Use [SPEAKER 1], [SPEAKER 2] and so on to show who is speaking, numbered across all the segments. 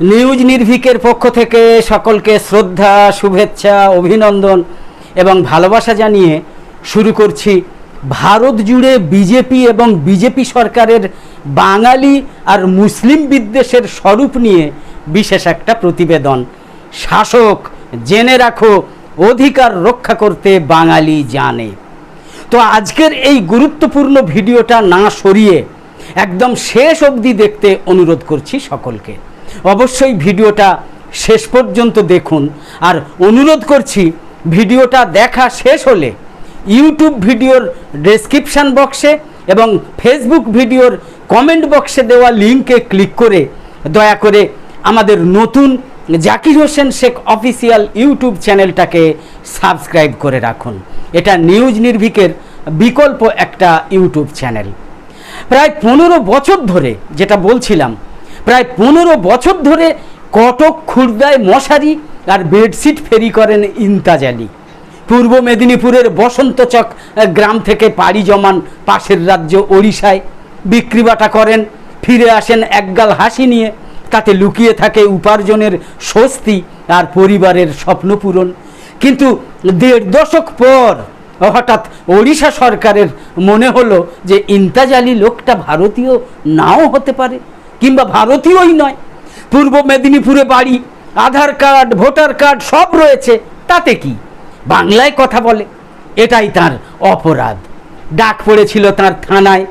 [SPEAKER 1] News নির্ভিকের পক্ষ থেকে সকলকে শ্রদ্ধা, শুভেচ্ছা, অভিনন্দন এবং ভালোবাসা জানিয়ে শুরু করছি ভারত জুড়ে বিজেপি এবং বিজেপি সরকারের বাঙালি আর মুসলিম বিদ্বেষের স্বরূপ নিয়ে বিশেষ একটা প্রতিবেদন। শাসক, জেনে রাখো, অধিকার রক্ষা করতে বাঙালি জানে। তো আজকের এই গুরুত্বপূর্ণ ভিডিওটা না সরিয়ে একদম শেষ অবধি দেখতে অনুরোধ করছি সকলকে। অবশ্যই ভিডিওটা শেষ পর্যন্ত দেখুন। আর অনুরোধ করছি, ভিডিওটা দেখা শেষ হলে ইউটিউব ভিডিওর ডেসক্রিপশান বক্সে এবং ফেসবুক ভিডিওর কমেন্ট বক্সে দেওয়া লিঙ্কে ক্লিক করে দয়া করে আমাদের নতুন জাকির হোসেন শেখ অফিসিয়াল ইউটিউব চ্যানেলটাকে সাবস্ক্রাইব করে রাখুন। এটা নিউজ নির্ভিকের বিকল্প একটা ইউটিউব চ্যানেল। প্রায় পনেরো বছর ধরে যেটা বলছিলাম প্রায় পনেরো বছর ধরে কটক, খুর্দায়, মশারি আর বেডশিট ফেরি করেন ইন্তাজ আলী। পূর্ব মেদিনীপুরের বসন্তচক গ্রাম থেকে পাড়ি জমান পাশের রাজ্য ওড়িশায় বিক্রিবাটা করেন, ফিরে আসেন একগাল হাসি নিয়ে। তাতে লুকিয়ে থাকে উপার্জনের স্বস্তি আর পরিবারের স্বপ্ন পূরণ। কিন্তু দেড় দশক পর হঠাৎ ওড়িশা সরকারের মনে হলো যে ইন্তাজ আলী লোকটা ভারতীয় নাও হতে পারে। কিংবা ভারতীয়ই নয়। পূর্ব মেদিনীপুরে বাড়ি, আধার কার্ড, ভোটার কার্ড সব রয়েছে। তাতে কি? বাংলায় কথা বলে। এটাই তার অপরাধ। ডাক পড়েছিল তার থানায়।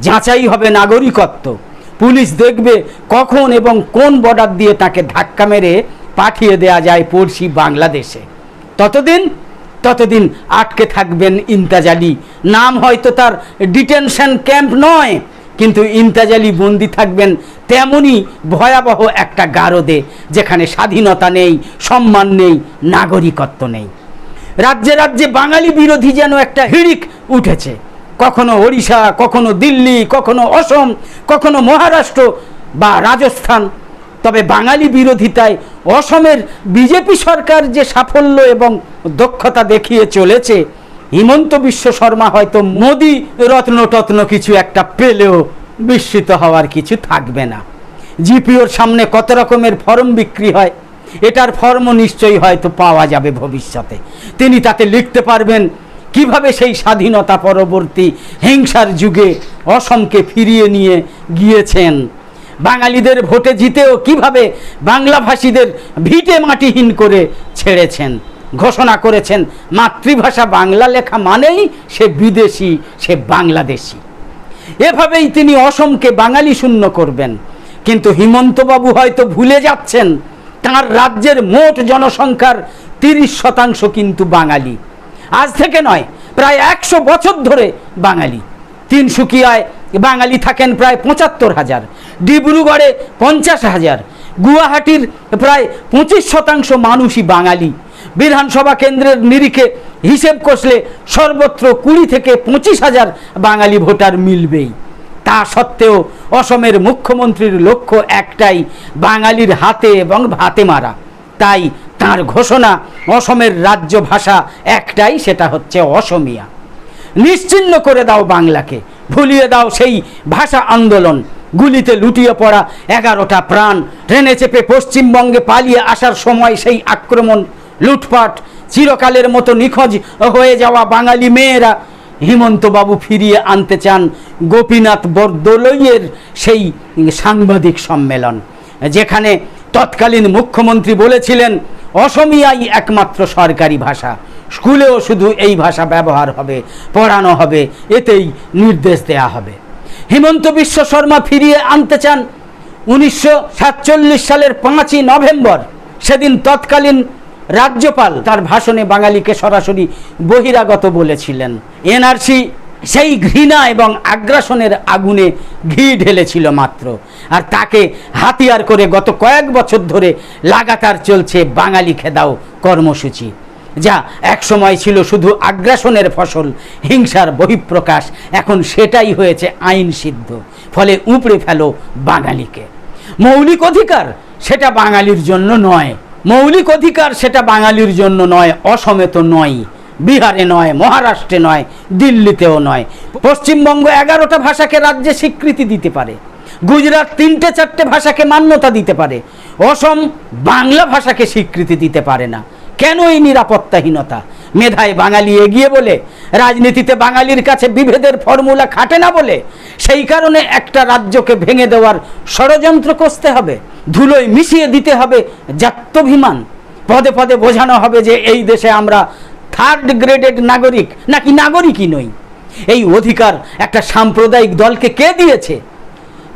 [SPEAKER 1] যাচাই হবে নাগরিকত্ব। পুলিশ দেখবে কখন এবং কোন বর্ডার দিয়ে তাকে ধাক্কা মেরে পাঠিয়ে দেয়া যায় পড়শি বাংলাদেশে। ততদিন ততদিন আটকে থাকবেন ইন্তাজ আলী। নাম হয়তো তার ডিটেনশন ক্যাম্প নয়। কিন্তু ইন্তাজ আলী বন্দি থাকবেন তেমনই ভয়াবহ একটা গারদে, যেখানে স্বাধীনতা নেই, সম্মান নেই, নাগরিকত্ব নেই। রাজ্যে রাজ্যে বাঙালি বিরোধী যেন একটা হিড়িক উঠেছে। কখনো ওড়িশা, কখনো দিল্লি, কখনো অসম, কখনো মহারাষ্ট্র বা রাজস্থান। তবে বাঙালি বিরোধিতায় অসমের বিজেপি সরকার যে সাফল্য এবং দক্ষতা দেখিয়ে চলেছে হিমন্ত বিশ্ব শর্মা হয়তো মোদি রত্ন টত্ন কিছু একটা পেলেও বিস্মিত হওয়ার কিছু থাকবে না। জিপিওর সামনে কত রকমের ফর্ম বিক্রি হয়, এটার ফর্মও নিশ্চয়ই হয়তো পাওয়া যাবে ভবিষ্যতে। তিনি তাতে লিখতে পারবেন কীভাবে সেই স্বাধীনতা পরবর্তী হিংসার যুগে অসমকে ফিরিয়ে নিয়ে গিয়েছেন। বাঙালিদের ভোটে জিতেও কীভাবে বাংলাভাষীদের ভিটে মাটিহীন করে ছেড়েছেন। ঘোষণা করেছেন, মাতৃভাষা বাংলা লেখা মানেই সে বিদেশি, সে বাংলাদেশি। এভাবেই তিনি অসমকে বাঙালি শূন্য করবেন। কিন্তু হিমন্তবাবু হয়তো ভুলে যাচ্ছেন, তার রাজ্যের মোট জনসংখ্যার তিরিশ শতাংশ কিন্তু বাঙালি। আজ থেকে নয়, প্রায় একশো বছর ধরে বাঙালি। তিনসুকিয়ায় বাঙালি থাকেন প্রায় পঁচাত্তর হাজার, ডিব্রুগড়ে পঞ্চাশ হাজার, গুয়াহাটির প্রায় পঁচিশ শতাংশ মানুষই বাঙালি। বিধানসভা কেন্দ্রের নিরিখে হিসেব কষলে সর্বত্র কুড়ি থেকে পঁচিশ হাজার বাঙালি ভোটার মিলবেই। তা সত্ত্বেও অসমের মুখ্যমন্ত্রীর লক্ষ্য একটাই, বাঙালির হাতে এবং ভাতে মারা। তাই তার ঘোষণা অসমের রাজ্য ভাষা একটাই, সেটা হচ্ছে অসমিয়া। নিশ্চিন্ন করে দাও বাংলাকে, ভুলিয়ে দাও সেই ভাষা আন্দোলন। গুলিতে লুটিয়ে পড়া এগারোটা প্রাণ ট্রেনে চেপে পশ্চিমবঙ্গে পালিয়ে আসার সময় সেই আক্রমণ লুটপাট চিরকালের মতো নিখোঁজ হয়ে যাওয়া বাঙালি মেয়েরা। হিমন্তবাবু ফিরিয়ে আনতে চান গোপীনাথ বরদলৈয়ের সেই সাংবাদিক সম্মেলন, যেখানে তৎকালীন মুখ্যমন্ত্রী বলেছিলেন, অসমিয়াই একমাত্র সরকারি ভাষা। স্কুলেও শুধু এই ভাষা ব্যবহার হবে, পড়ানো হবে, এতেই নির্দেশ দেয়া হবে। হিমন্ত বিশ্ব শর্মা ফিরিয়ে আনতে চান। উনিশশো সাতচল্লিশ সালের পাঁচই নভেম্বর, সেদিন তৎকালীন রাজ্যপাল তার ভাষণে বাঙালিকে সরাসরি বহিরাগত বলেছিলেন। এনআরসি সেই ঘৃণা এবং আগ্রাসনের আগুনে ঘি ঢেলেছিল মাত্র। আর তাকে হাতিয়ার করে গত কয়েক বছর ধরে লাগাতার চলছে বাঙালি খেদাও কর্মসূচি। যা একসময় ছিল শুধু আগ্রাসনের ফসল, হিংসার বহিঃপ্রকাশ, এখন সেটাই হয়েছে আইন সিদ্ধ। ফলে উপড়ে ফেলো বাঙালিকে। মৌলিক অধিকার, সেটা বাঙালির জন্য নয় মৌলিক অধিকার সেটা বাঙালির জন্য নয় অসমে তো নয়, বিহারে নয়, মহারাষ্ট্রে নয়, দিল্লিতেও নয়। পশ্চিমবঙ্গ এগারোটা ভাষাকে রাজ্যে স্বীকৃতি দিতে পারে। গুজরাট তিনটে চারটে ভাষাকে মান্যতা দিতে পারে। অসম বাংলা ভাষাকে স্বীকৃতি দিতে পারে না। কেন এই নিরাপত্তাহীনতা? মেধায় বাঙালি এগিয়ে বলে, রাজনীতিতে বাঙালির কাছে বিভেদের ফর্মুলা খাটে না বলে, সেই কারণে একটা রাজ্যকে ভেঙে দেওয়ার ষড়যন্ত্র কষতে হবে, ধুলোয় মিশিয়ে দিতে হবে জাত্যভিমান। পদে পদে বোঝানো হবে যে এই দেশে আমরা থার্ড গ্রেডেড নাগরিক, নাকি নাগরিকই নই। এই অধিকার একটা সাম্প্রদায়িক দলকে কে দিয়েছে?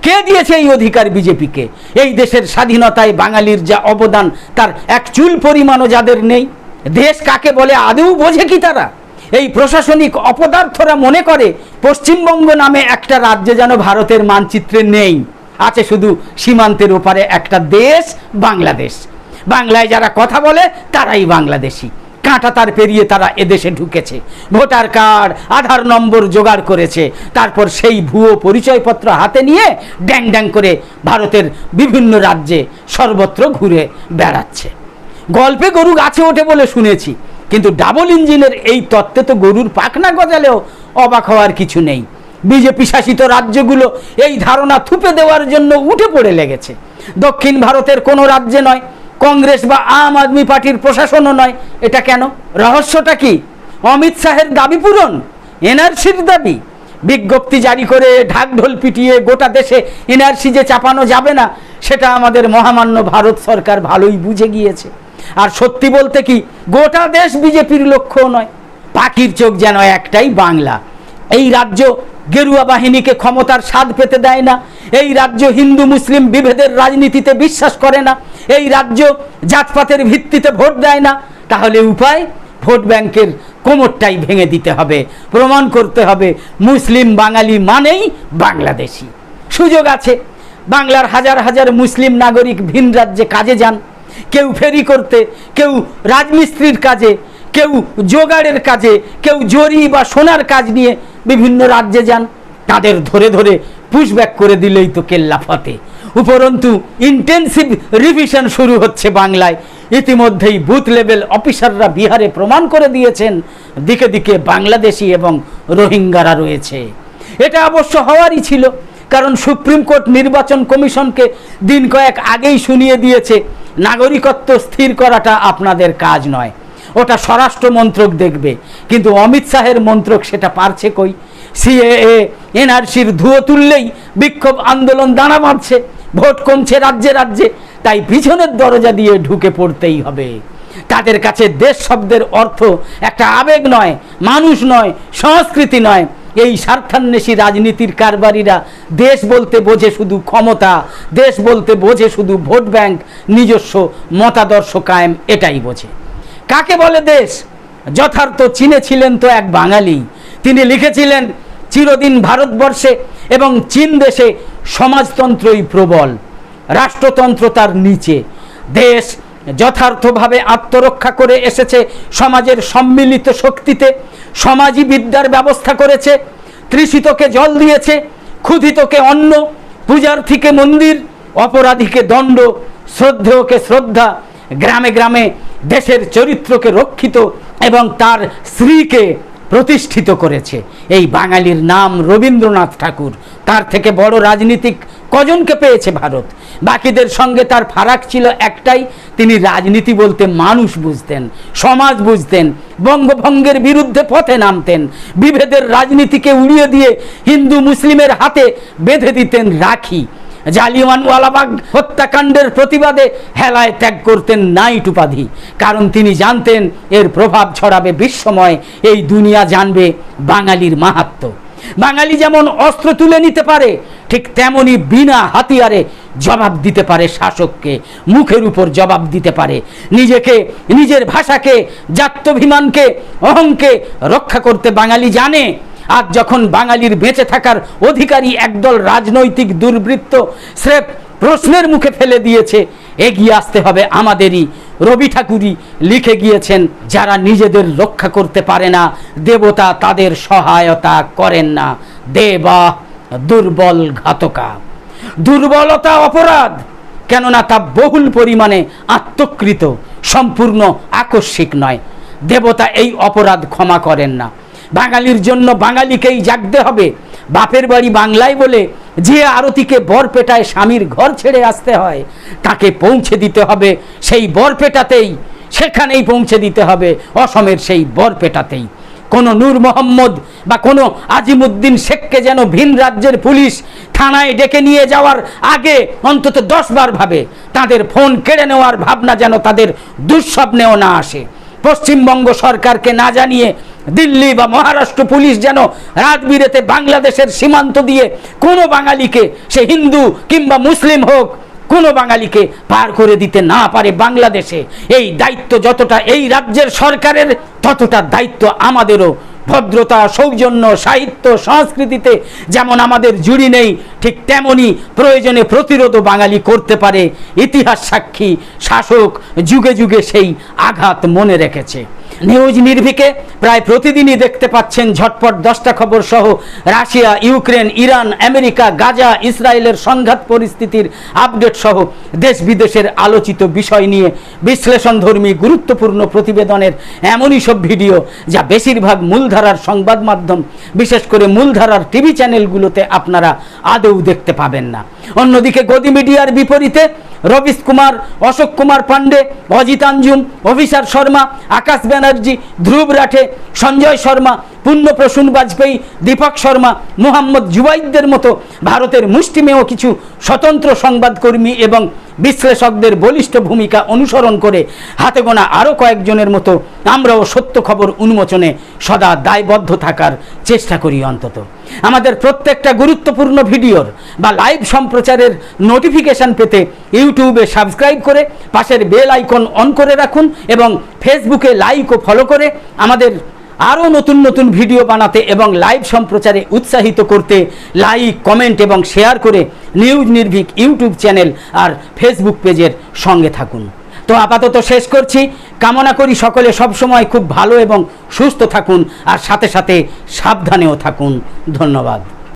[SPEAKER 1] কে দিয়েছে এই অধিকার বিজেপিকে? এই দেশের স্বাধীনতায় বাঙালির যা অবদান, তার এক চুল পরিমাণও যাদের নেই। দেশ কাকে বলে আদৌ বোঝে কি তারা? এই প্রশাসনিক অপদার্থরা মনে করে পশ্চিমবঙ্গ নামে একটা রাজ্য যেন ভারতের মানচিত্রে নেই। আছে শুধু সীমান্তের ওপারে একটা দেশ, বাংলাদেশ। বাংলায় যারা কথা বলে, তারাই বাংলাদেশি। কাঁটা তার পেরিয়ে তারা এদেশে ঢুকেছে। ভোটার কার্ড, আধার নম্বর জোগাড় করেছে। তারপর সেই ভুয়ো পরিচয়পত্র হাতে নিয়ে ড্যাং ড্যাং করে ভারতের বিভিন্ন রাজ্যে সর্বত্র ঘুরে বেড়াচ্ছে। গল্পে গরু গাছে ওঠে বলে শুনেছি, কিন্তু ডাবল ইঞ্জিনের এই তত্ত্বে তো গরুর পাখনা গজালেও অবাক হওয়ার কিছু নেই। বিজেপি শাসিত রাজ্যগুলো এই ধারণা থুপে দেওয়ার জন্য উঠে পড়ে লেগেছে। দক্ষিণ ভারতের কোনো রাজ্যে নয় কংগ্রেস বা আম আদমি পার্টির প্রশাসনও নয়। এটা কেন? রহস্যটা কি? অমিত শাহের দাবি পূরণ? এনআরসির দাবি? বিজ্ঞপ্তি জারি করে ঢাকঢোল পিটিয়ে গোটা দেশে এনআরসি যে চাপানো যাবে না, সেটা আমাদের মহামান্য ভারত সরকার ভালোই বুঝে গিয়েছে। আর সত্যি বলতে কি, গোটা দেশ বিজেপির লক্ষ্য নয়। পাখির চোখ যেন একটাই বাংলা। এই রাজ্য গেরুয়া বাহিনীকে ক্ষমতার স্বাদ পেতে দেয় না। এই রাজ্য হিন্দু, মুসলিম বিভেদের রাজনীতিতে বিশ্বাস করে না। এই রাজ্য জাতপাতের ভিত্তিতে ভোট দেয় না, তাহলে উপায়? ভোট ব্যাংকের কোমরটাই ভেঙে দিতে হবে, প্রমাণ করতে হবে মুসলিম বাঙালি মানেই বাংলাদেশি। সুযোগ আছে, বাংলার হাজার হাজার মুসলিম নাগরিক ভিন রাজ্যে কাজে যান, কেউ ফেরি করতে, কেউ রাজমিস্ত্রির কাজে, কেউ জোগাড়ের কাজে, কেউ জরি বা সোনার কাজ নিয়ে বিভিন্ন রাজ্যে যান, তাদের ধরে ধরে পুশব্যাক করে দিলেই তো কেল্লা ফতে উপরন্তু ইন্টেন্সিভ রিভিশন শুরু হচ্ছে বাংলায়। ইতিমধ্যেই বুথ লেভেল অফিসাররা বিহারে প্রমাণ করে দিয়েছেন, দিকে দিকে বাংলাদেশি এবং রোহিঙ্গারা রয়েছে। এটা অবশ্য হওয়ারই ছিল, কারণ সুপ্রিম কোর্ট নির্বাচন কমিশনকে দিন কয়েক আগেই শুনিয়ে দিয়েছে, নাগরিকত্ব স্থির করাটা আপনাদের কাজ নয়। ওটা স্বরাষ্ট্র মন্ত্রক দেখবে, কিন্তু অমিত শাহের মন্ত্রক সেটা পারছে কই? সিএএ, এনআরসির ধুয়ো তুললেই বিক্ষোভ আন্দোলন দাঁড়া বাঁধছে। ভোট কমছে রাজ্যে রাজ্যে, তাই পিছনের দরজা দিয়ে ঢুকে পড়তেই হবে। তাদের কাছে দেশ শব্দের অর্থ একটা আবেগ নয়, মানুষ নয়, সংস্কৃতি নয়। এই স্বার্থান্বেষী রাজনীতির কারবারিরা দেশ বলতে বোঝে শুধু ক্ষমতা, দেশ বলতে বোঝে শুধু ভোট ব্যাংক, নিজস্ব মতাদর্শ কায়েম, এটাই বোঝে। কাকে বলে দেশ? যথার্থ চীনে ছিলেন তো এক বাঙালি। তিনি লিখেছিলেন, চিরদিন ভারতবর্ষে এবং চীন দেশে সমাজতন্ত্রই প্রবল, রাষ্ট্রতন্ত্র তার নিচে। দেশ যথার্থভাবে আত্মরক্ষা করে এসেছে সমাজের সম্মিলিত শক্তিতে, সমাজী বিদ্যার ব্যবস্থা করেছে, তৃষিতকে জল দিয়েছে, ক্ষুধিতকে অন্ন, পূজার্থীকে মন্দির, অপরাধীকে দণ্ড, শ্রদ্ধেয়কে শ্রদ্ধা, গ্রামে গ্রামে দেশের চরিত্রকে রক্ষিত এবং তার স্ত্রীকে প্রতিষ্ঠিত করেছে। এই বাঙালির নাম রবীন্দ্রনাথ ঠাকুর। তার থেকে বড় রাজনীতিক কজনকে পেয়েছে ভারত? বাকিদের সঙ্গে তার ফারাক ছিল একটাই, তিনি রাজনীতি বলতে মানুষ বুঝতেন, সমাজ বুঝতেন, বঙ্গভঙ্গের বিরুদ্ধে পথে নামতেন, বিভেদের রাজনীতিকে উড়িয়ে দিয়ে হিন্দু মুসলিমের হাতে বেঁধে দিতেন রাখি। জালিওয়ানওয়ালাবাগ হত্যাকাণ্ডের প্রতিবাদে হেলায় ত্যাগ করতেন নাইট উপাধি। কারণ তিনি জানতেন এর প্রভাব ছড়াবে বিশ্বময়, এই দুনিয়া জানবে বাঙালির মাহাত্ম। বাঙালি যেমন অস্ত্র তুলে নিতে পারে, ঠিক তেমনি বিনা হাতিয়ারে জবাব দিতে পারে শাসককে, মুখের উপর জবাব দিতে পারে। নিজেকে, নিজের ভাষাকে, জাত্যভিমানকে, অহংকে রক্ষা করতে বাঙালি জানে আজ যখন বাঙালির বেঁচে থাকার অধিকারী একদল রাজনৈতিক দুর্বৃত্ত স্রেফ প্রশ্নের মুখে ফেলে দিয়েছে, এগিয়ে আসতে হবে আমাদেরই। রবি ঠাকুরই লিখে গিয়েছেন, যারা নিজেদের রক্ষা করতে পারে না, দেবতা তাদের সহায়তা করেন না। দেবা দুর্বল ঘাতকা। দুর্বলতা অপরাধ, কেননা তা বহুল পরিমাণে আত্মকৃত, সম্পূর্ণ আকস্মিক নয়। দেবতা এই অপরাধ ক্ষমা করেন না। বাঙালির জন্য বাঙালিকেই জাগতে হবে। বাপের বাড়ি বাংলায় বলে যে আরতিকে বরপেটায় স্বামীর ঘর ছেড়ে আসতে হয়, তাকে পৌঁছে দিতে হবে সেই বরপেটাতেই সেখানেই পৌঁছে দিতে হবে অসমের সেই বরপেটাতেই কোনো নূর মোহাম্মদ বা কোনো আজিমুদ্দিন শেখকে যেন ভিন রাজ্যের পুলিশ থানায় ডেকে নিয়ে যাওয়ার আগে অন্তত দশ বার ভাবে তাদের ফোন কেড়ে নেওয়ার ভাবনা যেন তাদের দুঃস্বপ্নেও না আসে। পশ্চিমবঙ্গ সরকারকে না জানিয়ে দিল্লি বা মহারাষ্ট্র পুলিশ যেন রাত বিরেতে বাংলাদেশের সীমান্ত দিয়ে কোনো বাঙালিকে, সে হিন্দু কিংবা মুসলিম হোক, কোনো বাঙালিকে পার করে দিতে না পারে বাংলাদেশে। এই দায়িত্ব যতটা এই রাজ্যের সরকারের, ততটা দায়িত্ব আমাদেরও। ভদ্রতা, সৌজন্য, সাহিত্য, সংস্কৃতিতে যেমন আমাদের জুড়ি নেই, ঠিক তেমনি প্রয়োজনে প্রতিরোধও বাঙালি করতে পারে। ইতিহাস সাক্ষী, শাসক যুগে যুগে সেই আঘাত মনে রেখেছে। নিউজ নির্ভিকে প্রায় প্রতিদিনই দেখতে পাচ্ছেন ঝটপট দশটা খবর সহ Russia, Ukraine, Iran, America, Gaza, ইসরায়েলের সংঘাত পরিস্থিতির আপডেট সহ দেশ বিদেশের আলোচিত বিষয় নিয়ে বিশ্লেষণধর্মী গুরুত্বপূর্ণ প্রতিবেদনের এমনই সব ভিডিও যা বেশিরভাগ মূলধারার সংবাদ মাধ্যম, বিশেষ করে মূলধারার টিভি চ্যানেলগুলোতে আপনারা আদৌ দেখতে পাবেন না। অন্যদিকে গদি মিডিয়ার বিপরীতে রবিশ কুমার, অশোক কুমার পাণ্ডে, অজিত আঞ্জুম অভিষার শর্মা, আকাশ ব্যানার্জি ধ্রুব রাঠে, সঞ্জয় শর্মা পূর্ণপ্রসূন বাজপেয়ী, দীপক শর্মা, মুহাম্মদ জুবাইদদের মতো ভারতের মুষ্টিমেয় কিছু স্বতন্ত্র সংবাদকর্মী এবং বিশ্লেষকদের বলিষ্ঠ ভূমিকা অনুসরণ করে হাতে গোনা আরও কয়েকজনের মতো আমরাও সত্য খবর উন্মোচনে সদা দায়বদ্ধ থাকার চেষ্টা করি অন্তত। আমাদের প্রত্যেকটা গুরুত্বপূর্ণ ভিডিওর বা লাইভ সম্প্রচারের নোটিফিকেশন পেতে ইউটিউবে সাবস্ক্রাইব করে পাশের বেল আইকন অন করে রাখুন এবং ফেসবুকে লাইক ও ফলো করে আমাদের আরও নতুন নতুন ভিডিও বানাতে এবং লাইভ সম্প্রচারে উৎসাহিত করতে লাইক কমেন্ট এবং শেয়ার করে নিউজ নির্ভীক ইউটিউব চ্যানেল আর ফেসবুক পেজের সঙ্গে থাকুন। তো আপাতত শেষ করছি। কামনা করি সকলে সবসময় খুব ভালো এবং সুস্থ থাকুন আর সাথে সাথে সাবধানেও থাকুন। ধন্যবাদ।